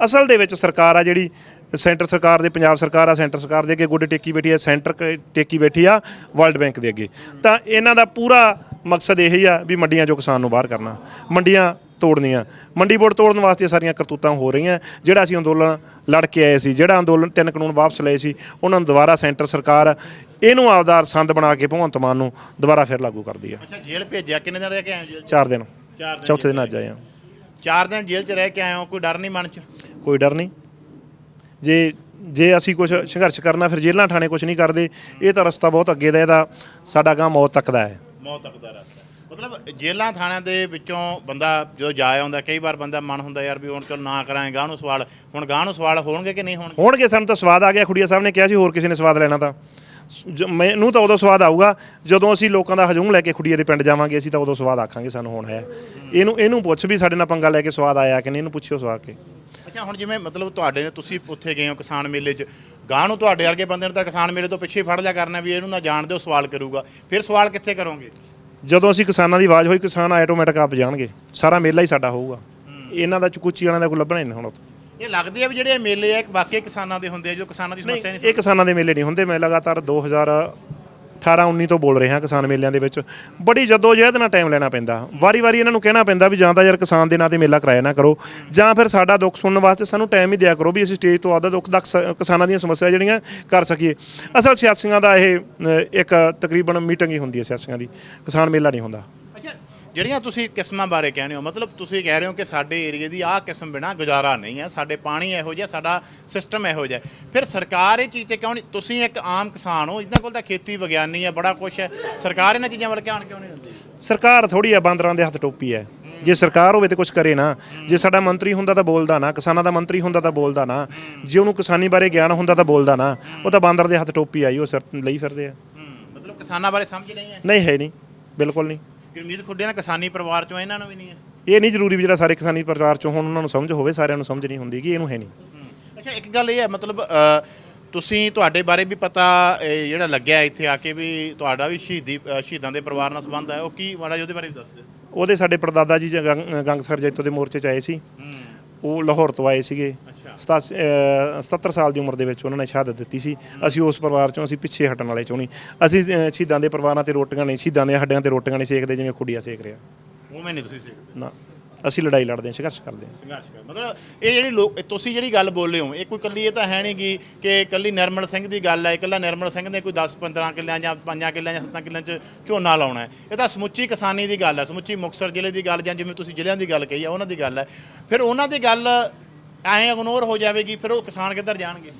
ਅਸਲ ਦੇ ਵਿੱਚ ਸਰਕਾਰ ਆ ਜਿਹੜੀ ਸੈਂਟਰ ਸਰਕਾਰ ਦੇ ਪੰਜਾਬ ਸਰਕਾਰ ਆ ਸੈਂਟਰ ਸਰਕਾਰ ਦੇ ਅੱਗੇ ਗੋਡੇ ਟੇਕੀ ਬੈਠੀ ਆ ਸੈਂਟਰ ਕ- ਟੇਕੀ ਬੈਠੀ ਆ ਵਰਲਡ ਬੈਂਕ ਦੇ ਅੱਗੇ। ਤਾਂ ਇਹਨਾਂ ਦਾ ਪੂਰਾ ਮਕਸਦ ਇਹ ਹੀ ਆ ਵੀ ਮੰਡੀਆਂ ਚੋਂ ਕਿਸਾਨ ਨੂੰ ਬਾਹਰ ਕਰਨਾ। ਮੰਡੀਆਂ ਤੋੜਨੀਆਂ। ਮੰਡੀ ਬੋਰਡ ਤੋੜਨ ਵਾਸਤੇ ਸਾਰੀਆਂ ਕਰਤੂਤਾਂ ਹੋ ਰਹੀਆਂ ਜਿਹੜਾ ਅਸੀਂ ਅੰਦੋਲਨ ਲੜ ਕੇ ਆਏ ਸੀ ਜਿਹੜਾ ਅੰਦੋਲਨ ਤਿੰਨ ਕਾਨੂੰਨ ਵਾਪਸ ਲਏ ਸੀ ਉਹਨਾਂ ਨੂੰ ਦੁਬਾਰਾ ਸੈਂਟਰ ਸਰਕਾਰ ਇਹਨੂੰ ਆਪਦਾ ਸੰਦ ਬਣਾ ਕੇ ਭਗਵੰਤ ਮਾਨ ਨੂੰ ਦੁਬਾਰਾ ਫਿਰ ਲਾਗੂ ਕਰਦੀ ਆ। ਅੱਛਾ ਜੇਲ੍ਹ ਭੇਜਿਆ ਕਿੰਨੇ ਦਿਨ ਰਹਿ ਕੇ ਆਏ ਹੋ ਜੇਲ੍ਹ 'ਚ? ਚਾਰ ਦਿਨ। ਚਾਰ ਦਿਨ ਚੌਥੇ ਦਿਨ ਅੱਜ ਆਏ ਆ। ਚਾਰ ਦਿਨ ਜੇਲ੍ਹ 'ਚ ਰਹਿ ਕੇ ਆਏ ਹੋ ਕੋਈ ਡਰ ਨਹੀਂ ਮਨ 'ਚ? ਕੋਈ ਡਰ ਨਹੀਂ। ਜੇ ਜੇ ਅਸੀਂ ਕੁਝ ਸੰਘਰਸ਼ ਕਰਨਾ ਫਿਰ ਜੇਲ੍ਹਾਂ ਥਾਣੇ ਕੁਝ ਨਹੀਂ ਕਰਦੇ। ਇਹ ਤਾਂ ਰਸਤਾ ਬਹੁਤ ਅੱਗੇ ਦਾ ਇਹਦਾ ਸਾਡਾ ਗਾਂ ਮੌਤ ਤੱਕ ਦਾ ਹੈ। ਮੌਤ ਤੱਕ ਦਾ ਰਸਤਾ। ਮਤਲਬ ਜੇਲ੍ਹਾਂ ਥਾਣਿਆਂ ਦੇ ਵਿੱਚੋਂ ਬੰਦਾ ਜਦੋਂ ਜਾ ਆਉਂਦਾ ਕਈ ਵਾਰ ਬੰਦਾ ਮਨ ਹੁੰਦਾ ਯਾਰ ਵੀ ਹੁਣ ਚਲ ਨਾ ਕਰਾਂਗੇ ਗਾਹ ਨੂੰ ਸਵਾਲ ਹੁਣ ਗਾਹ ਨੂੰ ਸਵਾਲ ਹੋਣਗੇ ਕਿ ਨਹੀਂ ਹੋਣਗੇ? ਹੋਣਗੇ ਸਾਨੂੰ ਤਾਂ ਸਵਾਦ ਆ ਗਿਆ ਖੁੜੀਆ ਸਾਹਿਬ ਨੇ ਕਿਹਾ ਸੀ ਹੋਰ ਕਿਸੇ ਨੇ ਸਵਾਦ ਲੈਣਾ ਤਾਂ। ਜ- ਮੈਨੂੰ ਤਾਂ ਉਦੋਂ ਸਵਾਦ ਆਊਗਾ ਜਦੋਂ ਅਸੀਂ ਲੋਕਾਂ ਦਾ ਹਜੂਮ ਲੈ ਕੇ ਖੁੜੀਏ ਦੇ ਪਿੰਡ ਜਾਵਾਂਗੇ ਅਸੀਂ ਤਾਂ ਉਦੋਂ ਸਵਾਦ ਆਖਾਂਗੇ ਸਾਨੂੰ ਹੁਣ ਹੈ। ਇਹਨੂੰ ਇਹਨੂੰ ਪੁੱਛ ਵੀ ਸਾਡੇ ਨਾਲ ਪੰਗਾ ਲੈ ਕੇ ਸਵਾਦ ਆਇਆ ਕਿ ਨਹੀਂ ਇਹਨੂੰ ਪੁੱਛਿਓ ਸਵਾਲ ਕੇ। ਅੱਛਾ ਹੁਣ ਜਿਵੇਂ ਮਤਲਬ ਤੁਹਾਡੇ ਨੇ ਤੁਸੀਂ ਉੱਥੇ ਗਏ ਹੋ ਕਿਸਾਨ ਮੇਲੇ 'ਚ ਗਾਹ ਨੂੰ ਤੁਹਾਡੇ ਵਰਗੇ ਬੰਦੇ ਨੂੰ ਤਾਂ ਕਿਸਾਨ ਮੇਲੇ ਤੋਂ ਪਿੱਛੇ ਹੀ ਫੜ ਲਿਆ ਕਰਨਾ ਵੀ ਇਹਨੂੰ ਨਾ ਜਾਣ ਦਿਓ ਸਵਾਲ ਕਰੂਗਾ। ਫਿਰ ਸਵਾਲ ਕਿੱਥੇ ਕਰੋਗੇ? ਜਦੋਂ ਅਸੀਂ ਕਿਸਾਨਾਂ ਦੀ ਆਵਾਜ਼ ਹੋਈ ਕਿਸਾਨ ਆਟੋਮੈਟਿਕ ਆਪ ਜਾਣਗੇ। ਸਾਰਾ ਮੇਲਾ ਹੀ ਸਾਡਾ ਹੋਊਗਾ। ਇਹਨਾਂ ਦਾ ਚੁਕੂਚੀ ਵਾਲਿਆਂ ਦਾ ਕੋਈ ਲੱਭਣਾ ਹੀ ਨਹੀਂ ਹੁਣ ਉੱਥੇ। ਇਹ ਲੱਗਦੀ ਹੈ ਵੀ ਜਿਹੜੇ ਇਹ ਮੇਲੇ ਆ ਵਾਕਈ ਕਿਸਾਨਾਂ ਦੇ ਹੁੰਦੇ ਆ ਜੋ ਕਿਸਾਨਾਂ ਦੀ ਸਮੱਸਿਆ ਨਹੀਂ ਇਹ ਕਿਸਾਨਾਂ ਦੇ ਮੇਲੇ ਨਹੀਂ ਹੁੰਦੇ। ਮੈਂ ਲਗਾਤਾਰ 2018 19 ਤੋਂ ਬੋਲ ਰਹੇ ਹਾਂ ਕਿਸਾਨ ਮੇਲਿਆਂ ਦੇ ਵਿੱਚ। ਬੜੀ ਜਦੋਜਹਿਦ ਨਾਲ ਟਾਈਮ ਲੈਣਾ ਪੈਂਦਾ। ਵਾਰੀ-ਵਾਰੀ ਇਹਨਾਂ ਨੂੰ ਕਹਿਣਾ ਪੈਂਦਾ ਵੀ ਜਾਂ ਤਾਂ ਯਾਰ ਕਿਸਾਨ ਦੇ ਨਾਂ ਤੇ ਮੇਲਾ ਕਰਾਇਆ ਨਾ ਕਰੋ, ਜਾਂ ਫਿਰ ਸਾਡਾ ਦੁੱਖ ਸੁਣਨ ਵਾਸਤੇ ਸਾਨੂੰ ਟਾਈਮ ਹੀ ਦਿਆ ਕਰੋ ਵੀ ਅਸੀਂ ਸਟੇਜ ਤੋਂ ਆਦਾ ਦੁੱਖ ਦਾ ਕਿਸਾਨਾਂ ਦੀਆਂ ਸਮੱਸਿਆ ਜਿਹੜੀਆਂ ਕਰ ਸਕੀਏ। ਅਸਲ ਸਿਆਸੀਆਂ ਦਾ ਇਹ ਇੱਕ ਤਕਰੀਬਨ ਮੀਟਿੰਗ ਹੀ ਹੁੰਦੀ ਹੈ ਸਿਆਸੀਆਂ ਦੀ। ਕਿਸਾਨ ਮੇਲਾ ਨਹੀਂ ਹੁੰਦਾ। ਜਿਹੜੀਆਂ ਤੁਸੀਂ ਕਿਸਮਾਂ ਬਾਰੇ ਕਹਿੰਦੇ ਹੋ ਮਤਲਬ ਤੁਸੀਂ ਕਹਿ ਰਹੇ ਹੋ ਕਿ ਸਾਡੇ ਏਰੀਏ ਦੀ ਆਹ ਕਿਸਮ ਬਿਨਾ ਗੁਜ਼ਾਰਾ ਨਹੀਂ ਹੈ ਸਾਡੇ ਪਾਣੀ ਇਹੋ ਜਿਹਾ ਸਾਡਾ ਸਿਸਟਮ ਇਹੋ ਜਿਹਾ ਫਿਰ ਸਰਕਾਰ ਇਹ ਚੀਜ਼ ਤੇ ਕਿਉਂ ਨਹੀਂ ਤੁਸੀਂ ਇੱਕ ਆਮ ਕਿਸਾਨ ਹੋ ਇਹਨਾਂ ਕੋਲ ਤਾਂ ਖੇਤੀ ਵਿਗਿਆਨੀ ਹੈ ਬੜਾ ਕੁਝ ਹੈ। ਸਰਕਾਰ ਇਹਨਾਂ ਚੀਜ਼ਾਂ ਵੱਲ ਧਿਆਨ ਕਿਉਂ ਨਹੀਂ ਦਿੰਦੀ? ਸਰਕਾਰ ਥੋੜੀ ਆ ਬਾਂਦਰਾਂ ਦੇ ਹੱਥ ਟੋਪੀ ਹੈ। ਜੇ ਸਰਕਾਰ ਹੋਵੇ ਤੇ ਕੁਝ ਕਰੇ ਨਾ। ਜੇ ਸਾਡਾ ਮੰਤਰੀ ਹੁੰਦਾ ਤਾਂ ਬੋਲਦਾ ਨਾ ਕਿਸਾਨਾਂ ਦਾ ਮੰਤਰੀ ਹੁੰਦਾ ਤਾਂ ਬੋਲਦਾ ਨਾ। ਜੇ ਉਹਨੂੰ ਕਿਸਾਨੀ ਬਾਰੇ ਗਿਆਨ ਹੁੰਦਾ ਤਾਂ ਬੋਲਦਾ ਨਾ। ਉਹ ਤਾਂ ਬਾਂਦਰ ਦੇ ਹੱਥ ਟੋਪੀ ਆਈ ਉਹ ਸਿਰ ਲਈ ਫਿਰਦੇ ਆ। ਮਤਲਬ ਕਿਸਾਨਾਂ ਬਾਰੇ ਸਮਝ ਨਹੀਂ ਹੈ। ਨਹੀਂ ਹੈ ਨਹੀਂ ਬਿਲਕੁਲ ਨਹੀਂ। ਗੁਰਮੀਤ ਖੁੱਡਿਆਂ ਦਾ ਕਿਸਾਨੀ ਪਰਿਵਾਰ ਚੋਂ ਇਹਨਾਂ ਨੂੰ ਵੀ ਨਹੀਂ ਹੈ? ਇਹ ਨਹੀਂ ਜ਼ਰੂਰੀ ਵੀ ਜਿਹੜਾ ਸਾਰੇ ਕਿਸਾਨੀ ਪਰਿਵਾਰ ਚੋਂ ਹੁਣ ਉਹਨਾਂ ਨੂੰ ਸਮਝ ਹੋਵੇ ਸਾਰਿਆਂ ਨੂੰ ਸਮਝ ਨਹੀਂ ਹੁੰਦੀ ਕਿ ਇਹਨੂੰ ਹੈ ਨਹੀਂ। ਅੱਛਾ ਇੱਕ ਗੱਲ ਇਹ ਹੈ ਮਤਲਬ ਅ, ਤੁਸੀਂ ਤੁਹਾਡੇ ਬਾਰੇ ਵੀ ਪਤਾ ਇਹ ਜਿਹੜਾ ਲੱਗਿਆ ਇੱਥੇ ਆ ਕੇ ਵੀ ਤੁਹਾਡਾ ਵੀ ਸ਼ਹੀਦੀ ਅ, ਸ਼ਹੀਦਾਂ ਦੇ ਪਰਿਵਾਰ ਨਾਲ ਸੰਬੰਧ ਹੈ ਉਹ ਕੀ ਮਾੜਾ ਜਿਹਾ ਉਹਦੇ ਬਾਰੇ ਵੀ ਦੱਸ ਦਿਓ। ਉਹਦੇ ਸਾਡੇ ਪਰਦਾਦਾ ਜੀ ਗੰਗ- ਗੰਗਸਰ ਜੈਤੋ ਦੇ ਮੋਰਚੇ 'ਚ ਆਏ ਸੀ। ਹੂੰ। ਉਹ ਲਾਹੌਰ ਤੋਂ ਆਏ ਸੀਗੇ। ਅੱਛਾ। 77 ਅਹ 77 ਸਾਲ ਦੀ ਉਮਰ ਦੇ ਵਿੱਚ ਉਹਨਾਂ ਨੇ ਸ਼ਹਾਦਤ ਦਿੱਤੀ ਸੀ। ਅਸੀਂ ਉਸ ਪਰਿਵਾਰ ਚੋਂ ਅਸੀਂ ਪਿੱਛੇ ਹਟਣ ਵਾਲੇ ਚੋਂ ਨਹੀਂ। ਅਸੀਂ ਸ਼ਹੀਦਾਂ ਦੇ ਪਰਿਵਾਰਾਂ ਤੇ ਰੋਟੀਆਂ ਨਹੀਂ ਸ਼ਹੀਦਾਂ ਦੇ ਹੱਡਿਆਂ ਤੇ ਰੋਟੀਆਂ ਨਹੀਂ ਸੇਕਦੇ ਜਿਵੇਂ ਖੁੱਡੀਆਂ ਸੇਕ ਰਿਹਾ ਉਵੇਂ ਨਹੀਂ ਤੁਸੀਂ ਸਿੱਖਦੇ ਨਾ। ਅਸੀਂ ਲੜਾਈ ਲੜਦੇ ਹਾਂ ਸੰਘਰਸ਼ ਕਰਦੇ ਹਾਂ। ਸੰਘਰਸ਼ ਕਰ ਮਤਲਬ ਇਹ ਜਿਹੜੀ ਲੋਕ ਤੁਸੀਂ ਜਿਹੜੀ ਗੱਲ ਬੋਲੇ ਹੋ ਇਹ ਕੋਈ ਕੱਲੀ ਇਹ ਤਾਂ ਹੈ ਨਹੀਂ ਗੀ ਕਿ ਕੱਲੀ ਨਿਰਮਲ ਸਿੰਘ ਦੀ ਗੱਲ ਹੈ ਇਕੱਲਾ ਨਿਰਮਲ ਸਿੰਘ ਨੇ ਕੋਈ 10 15 ਕਿੱਲਿਆਂ ਜਾਂ 5 ਕਿੱਲਿਆਂ ਜਾਂ 7 ਕਿੱਲਿਆਂ 'ਚ ਝੋਨਾ ਲਾਉਣਾ ਹੈ। ਇਹ ਤਾਂ ਸਮੁੱਚੀ ਕਿਸਾਨੀ ਦੀ ਗੱਲ ਹੈ ਸਮੁੱਚੀ ਮੁਕਤਸਰ ਜ਼ਿਲ੍ਹੇ ਦੀ ਗੱਲ ਜਾਂ ਜਿਵੇਂ ਤੁਸੀਂ ਜ਼ਿਲ੍ਹਿਆਂ ਦੀ ਗੱਲ ਕਹੀ ਹੈ ਉਹਨਾਂ ਦੀ ਗੱਲ ਹੈ। ਫਿਰ ਉਹਨਾਂ ਦੀ ਗੱਲ ਐਂ ਇਗਨੋਰ ਹੋ ਜਾਵੇਗੀ ਫਿਰ ਉਹ ਕਿਸਾਨ ਕਿੱਧਰ ਜਾਣਗੇ?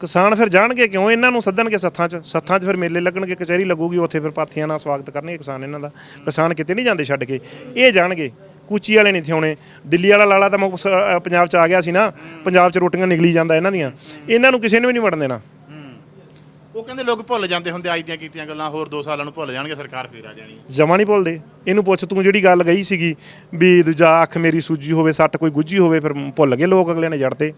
ਕਿਸਾਨ ਫਿਰ ਜਾਣਗੇ ਕਿਉਂ? ਇਹਨਾਂ ਨੂੰ ਸੱਦਣਗੇ ਸੱਥਾਂ 'ਚ। ਸੱਥਾਂ 'ਚ ਫਿਰ ਮੇਲੇ ਲੱਗਣਗੇ ਕਚਹਿਰੀ ਲੱਗੂਗੀ ਉੱਥੇ ਫਿਰ ਪਾਥੀਆਂ ਨਾਲ ਸਵਾਗਤ ਕਰਨਗੇ ਕਿਸਾਨ ਇਹਨਾਂ ਦਾ। ਕਿਸਾਨ ਕਿਤੇ ਨਹੀਂ ਜਾਂਦੇ ਛੱਡ ਕੇ। ਇਹ ਜਾਣਗੇ। ਕੂਚੀ ਵਾਲੇ ਨਹੀਂ ਥਿਉਣੇ ਦਿੱਲੀ ਵਾਲਾ ਲਾਲਾ ਤਾਂ ਅਹ, ਪੰਜਾਬ 'ਚ ਆ ਗਿਆ ਸੀ ਨਾ। ਪੰਜਾਬ 'ਚ ਰੋਟੀਆਂ ਨਿਕਲੀ ਜਾਂਦਾ ਇਹਨਾਂ ਦੀਆਂ। ਇਹਨਾਂ ਨੂੰ ਕਿਸੇ ਨੂੰ ਵੀ ਨਹੀਂ ਵੜਨ ਦੇਣਾ। ਉਹ ਕਹਿੰਦੇ ਲੋਕ ਭੁੱਲ ਜਾਂਦੇ ਹੁੰਦੇ ਅੱਜ ਦੀਆਂ ਕੀਤੀਆਂ ਗੱਲਾਂ ਹੋਰ 2 ਸਾਲਾਂ ਨੂੰ ਭੁੱਲ ਜਾਣਗੇ ਸਰਕਾਰ ਫੇਰ ਆ ਜਾਣੀ। ਜਮਾ ਨਹੀਂ ਭੁੱਲਦੇ। ਇਹਨੂੰ ਪੁੱਛ ਤੂੰ ਜਿਹੜੀ ਗੱਲ ਗਈ ਸੀਗੀ ਵੀ ਦੂਜਾ ਅੱਖ ਮੇਰੀ ਸੂਜੀ ਹੋਵੇ ਸੱਟ ਕੋਈ ਗੁੱਜੀ ਹੋਵੇ ਫਿਰ ਭੁੱਲ ਗਏ ਲੋਕ ਅਗਲੇ ਨੇ ਜੜਤੇ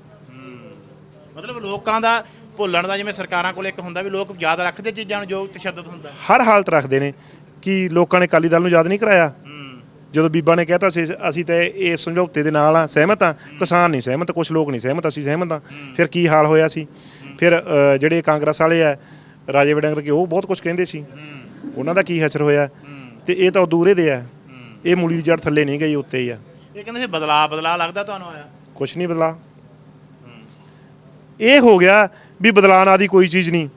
ਮਤਲਬ ਲੋਕਾਂ ਦਾ ਭੁੱਲਣ ਦਾ ਜਿਵੇਂ ਸਰਕਾਰਾਂ ਕੋਲ ਇੱਕ ਹੁੰਦਾ ਵੀ ਲੋਕ ਯਾਦ ਰੱਖਦੇ ਚੀਜ਼ਾਂ ਨੂੰ ਜੋ ਤਸ਼ੱਦਦ ਹੁੰਦਾ। ਹਰ ਹਾਲਤ ਰੱਖਦੇ ਨੇ ਕਿ ਲੋਕਾਂ ਨੇ ਅਕਾਲੀ ਦਲ ਨੂੰ ਯਾਦ ਨਹੀਂ ਕਰਾਇਆ। ਜਦੋਂ ਬੀਬਾ ਨੇ ਕਹਿਤਾ ਸੀ ਅਸੀਂ ਤਾਂ ਇਹ ਸਮਝੌਤੇ ਦੇ ਨਾਲ ਆ ਸਹਿਮਤ ਆ। ਕਿਸਾਨ ਨਹੀਂ ਸਹਿਮਤ ਕੁਝ ਲੋਕ ਨਹੀਂ ਸਹਿਮਤ ਅਸੀਂ ਸਹਿਮਤ ਆ। ਫਿਰ ਕੀ ਹਾਲ ਹੋਇਆ ਸੀ? ਫਿਰ ਜਿਹੜੇ ਕਾਂਗਰਸ ਵਾਲੇ ਆ ਰਾਜੇ ਵੜਿੰਗ ਕੇ ਉਹ ਬਹੁਤ ਕੁਝ ਕਹਿੰਦੇ ਸੀ। ਉਹਨਾਂ ਦਾ ਕੀ ਹਸ਼ਰ ਹੋਇਆ? ਤੇ ਇਹ ਤਾਂ ਦੂਰੇ ਦੇ ਆ। ਇਹ ਮੂਲੀ ਦੀ ਜੜ ਥੱਲੇ ਨਹੀਂ ਗਈ ਉੱਤੇ ਹੀ ਆ। ਇਹ ਕਹਿੰਦੇ ਸੀ ਬਦਲਾ ਬਦਲਾ ਲੱਗਦਾ ਤੁਹਾਨੂੰ ਆਇਆ? ਕੁਝ ਨਹੀਂ ਬਦਲਾ ਇਹ ਹੋ ਗਿਆ ਵੀ ਬਦਲਾਅ ਨਾਂ ਦੀ ਕੋਈ ਚੀਜ਼ ਨਹੀਂ।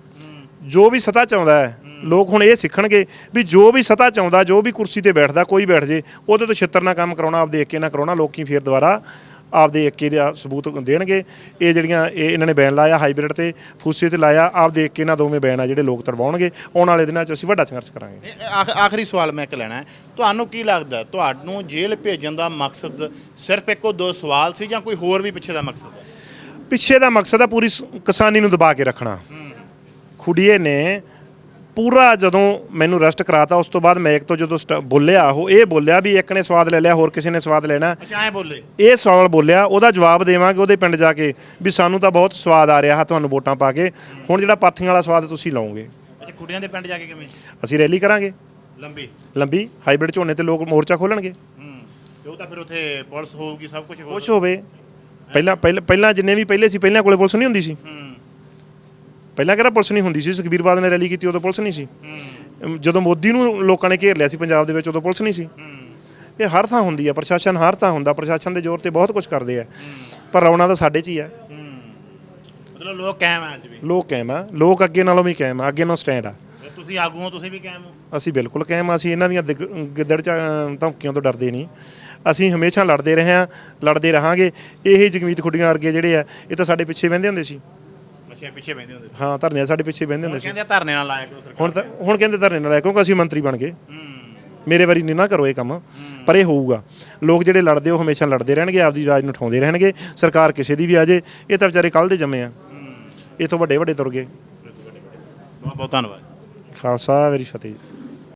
ਜੋ ਵੀ ਸਤਾ ਚਾਹੁੰਦਾ ਹੈ ਲੋਕ ਹੁਣ ਇਹ ਸਿੱਖਣਗੇ ਵੀ ਜੋ ਵੀ ਸਤਾ ਚਾਹੁੰਦਾ ਜੋ ਵੀ ਕੁਰਸੀ ਤੇ ਬੈਠਦਾ ਕੋਈ ਬੈਠ ਜੇ ਉਹਦੇ ਤੋਂ ਛਿੱਤਰ ਨਾਲ ਕੰਮ ਕਰਾਉਣਾ ਆਪਦੇ ਏਕੇ ਨਾਲ ਕਰਾਉਣਾ ਲੋਕੀ ਫੇਰ ਦੁਬਾਰਾ ਆਪਦੇ ਏਕੇ ਦੇ ਸਬੂਤ ਦੇਣਗੇ। ਇਹ ਜਿਹੜੀਆਂ ਇਹ ਇਹਨਾਂ ਨੇ ਬੈਨ ਲਾਇਆ ਹਾਈਬ੍ਰਿਡ ਤੇ ਫੂਸੇ ਤੇ ਲਾਇਆ ਆਪਦੇ ਏਕੇ ਨਾਲ ਦੋਵੇਂ ਬੈਨ ਆ ਜਿਹੜੇ ਲੋਕ ਤਰਵਾਉਣਗੇ। ਆਉਣ ਵਾਲੇ ਦਿਨਾਂ 'ਚ ਅਸੀਂ ਵੱਡਾ ਸੰਘਰਸ਼ ਕਰਾਂਗੇ। ਇਹ- ਆਖ- ਆਖਰੀ ਸਵਾਲ ਮੈਂ ਇੱਕ ਲੈਣਾ ਹੈ। ਤੁਹਾਨੂੰ ਕੀ ਲੱਗਦਾ ਤੁਹਾਨੂੰ ਜੇਲ੍ਹ ਭੇਜਣ ਦਾ ਮਕਸਦ ਸਿਰਫ ਇੱਕੋ ਦੋ ਸਵਾਲ ਸੀ ਜਾਂ ਕੋਈ ਹੋਰ ਵੀ ਪਿੱਛੇ ਦਾ ਮਕਸਦ? ਹੈ ਪਿੱਛੇ ਦਾ ਮਕਸਦ ਆ ਪੂਰੀ ਸ- ਕਿਸਾਨੀ ਨੂੰ ਦਬਾ ਕੇ ਰੱਖਣਾ। ਖੁੜੀਏ ਨੇ ਪੂਰਾ ਜਦੋਂ ਮੈਨੂੰ ਅਰੈਸਟ ਕਰਾਤਾ ਉਸ ਤੋਂ ਬਾਅਦ ਮੈਂ ਇੱਕ ਤੋਂ ਜਦੋਂ ਸਟ- ਬੋਲਿਆ ਉਹ ਇਹ ਬੋਲਿਆ ਵੀ ਇੱਕ ਨੇ ਸਵਾਦ ਲੈ ਲਿਆ ਹੋਰ ਕਿਸੇ ਨੇ ਸਵਾਦ ਲੈਣਾ। ਅੱਛਾ ਐ ਬੋਲੇ। ਇਹ ਸਵਾਲ ਬੋਲਿਆ ਉਹਦਾ ਜਵਾਬ ਦੇਵਾਂਗੇ ਉਹਦੇ ਪਿੰਡ ਜਾ ਕੇ ਵੀ ਸਾਨੂੰ ਤਾਂ ਬਹੁਤ ਸਵਾਦ ਆ ਰਿਹਾ ਤੁਹਾਨੂੰ ਵੋਟਾਂ ਪਾ ਕੇ। ਹੁਣ ਜਿਹੜਾ ਪਾਥੀਆਂ ਵਾਲਾ ਸਵਾਦ ਤੁਸੀਂ ਲਾਓਗੇ। ਅੱਛਾ ਕੁੜੀਆਂ ਦੇ ਪਿੰਡ ਜਾ ਕੇ ਕਿਵੇਂ? ਅਸੀਂ ਰੈਲੀ ਕਰਾਂਗੇ। ਲੰਬੀ। ਲੰਬੀ ਹਾਈਬ੍ਰਿਡ ਝੋਨੇ ਤੇ ਲੋਕ ਮੋਰਚਾ ਖੋਲਣਗੇ। ਹੂੰ ਤੇ ਉਹ ਤਾਂ ਫਿਰ ਉੱਥੇ ਪੁਲਿਸ ਹੋਊਗੀ ਸਭ ਕੁਝ ਕੁਛ ਹੋਵੇ। ਪਹਿਲਾਂ ਪਹਿਲਾਂ ਪਹਿਲਾਂ ਜਿੰਨੇ ਵੀ ਪਹਿਲੇ ਸੀ ਪਹਿਲਾਂ ਕੋਲੇ ਪੁਲਿਸ ਨਹੀਂ ਹੁੰਦੀ ਸੀ। ਹੂੰ। ਪਹਿਲਾਂ ਕਿਹੜਾ ਪੁਲਿਸ ਨਹੀਂ ਹੁੰਦੀ ਸੀ? ਸੁਖਬੀਰ ਬਾਦਲ ਨੇ ਰੈਲੀ ਕੀਤੀ ਉਦੋਂ ਪੁਲਿਸ ਨਹੀਂ ਸੀ। ਹੂੰ। ਅਮ ਜਦੋਂ ਮੋਦੀ ਨੂੰ ਲੋਕਾਂ ਨੇ ਘੇਰ ਲਿਆ ਸੀ ਪੰਜਾਬ ਦੇ ਵਿੱਚ ਉਦੋਂ ਪੁਲਿਸ ਨਹੀਂ ਸੀ। ਹੂੰ। ਇਹ ਹਰ ਥਾਂ ਹੁੰਦੀ ਆ ਪ੍ਰਸ਼ਾਸਨ ਹਰ ਥਾਂ ਹੁੰਦਾ ਪ੍ਰਸ਼ਾਸਨ ਦੇ ਜ਼ੋਰ ਤੇ ਬਹੁਤ ਕੁਝ ਕਰਦੇ ਆ। ਪਰ ਰੌਣਾ ਤਾਂ ਸਾਡੇ 'ਚ ਹੀ ਆ। ਹੂੰ। ਮਤਲਬ ਲੋਕ ਕਾਇਮ ਆ ਅੱਜ ਵੀ। ਲੋਕ ਕਾਇਮ ਆ ਲੋਕ ਅੱਗੇ ਨਾਲੋਂ ਵੀ ਕਾਇਮ ਆ ਅੱਗੇ ਨਾਲੋਂ ਸਟੈਂਡ ਆ। ਤੇ ਤੁਸੀਂ ਆਗੂ ਹੋ ਤੁਸੀਂ ਵੀ ਕਾਇਮ ਹੋ? ਅਸੀਂ ਬਿਲਕੁਲ ਕਾਇਮ ਆ ਅਸੀਂ ਇਹਨਾਂ ਦੀਆਂ ਦਿਗ- ਗਿੱਦੜ ਚ ਧਮਕੀਆਂ ਤੋਂ ਡਰਦੇ ਨਹੀਂ। ਅਸੀਂ ਹਮੇਸ਼ਾ ਲੜਦੇ ਰਹੇ ਆ ਲੜਦੇ ਰਹਾਂਗੇ। ਇਹ ਜਗਮੀਤ ਖੁੱਡੀਆਂ ਵਰਗੇ ਜਿਹੜੇ ਆ ਇਹ ਤਾਂ ਸਾਡੇ ਪਿੱਛੇ ਬਹਿੰਦੇ ਹੁੰਦੇ ਸੀ। ਅੱਛਾ ਪਿੱਛੇ ਬੈਠੇ ਹੁੰਦੇ ਸੀ। ਹਾਂ ਧਰਨੇ ਸਾਡੇ ਪਿੱਛੇ ਬਹਿੰਦੇ ਹੁੰਦੇ ਸੀ। ਕਹਿੰਦੇ ਆ ਧਰਨੇ ਨਾਲ ਲਾਇਆ ਕਰੋ ਸਰਕਾਰ ਹੁਣ ਤਾਂ ਹੁਣ ਕਹਿੰਦੇ ਧਰਨੇ ਨਾਲ ਆਇਆ ਕਿਉਂਕਿ ਅਸੀਂ ਮੰਤਰੀ ਬਣ ਗਏ। ਹੂੰ। ਮੇਰੇ ਵਾਰੀ ਨਹੀਂ ਨਾ ਕਰੋ ਇਹ ਕੰਮ ਪਰ ਇਹ ਹੋਊਗਾ। ਲੋਕ ਜਿਹੜੇ ਲੜਦੇ ਉਹ ਹਮੇਸ਼ਾ ਲੜਦੇ ਰਹਿਣਗੇ ਆਪਦੀ ਆਵਾਜ਼ ਨੂੰ ਉਠਾਉਂਦੇ ਰਹਿਣਗੇ। ਸਰਕਾਰ ਕਿਸੇ ਦੀ ਵੀ ਆ ਜੇ ਇਹ ਤਾਂ ਵਿਚਾਰੇ ਕੱਲ ਦੇ ਜੰਮੇ ਆ। ਹੂੰ। ਇਹ ਤੋਂ ਵੱਡੇ ਵੱਡੇ ਤੁਰ ਗਏ। ਬਹੁਤ ਬਹੁਤ ਧੰਨਵਾਦ। ਖਾਲਸਾ ਮੇਰੀ ਫਤਿਹ।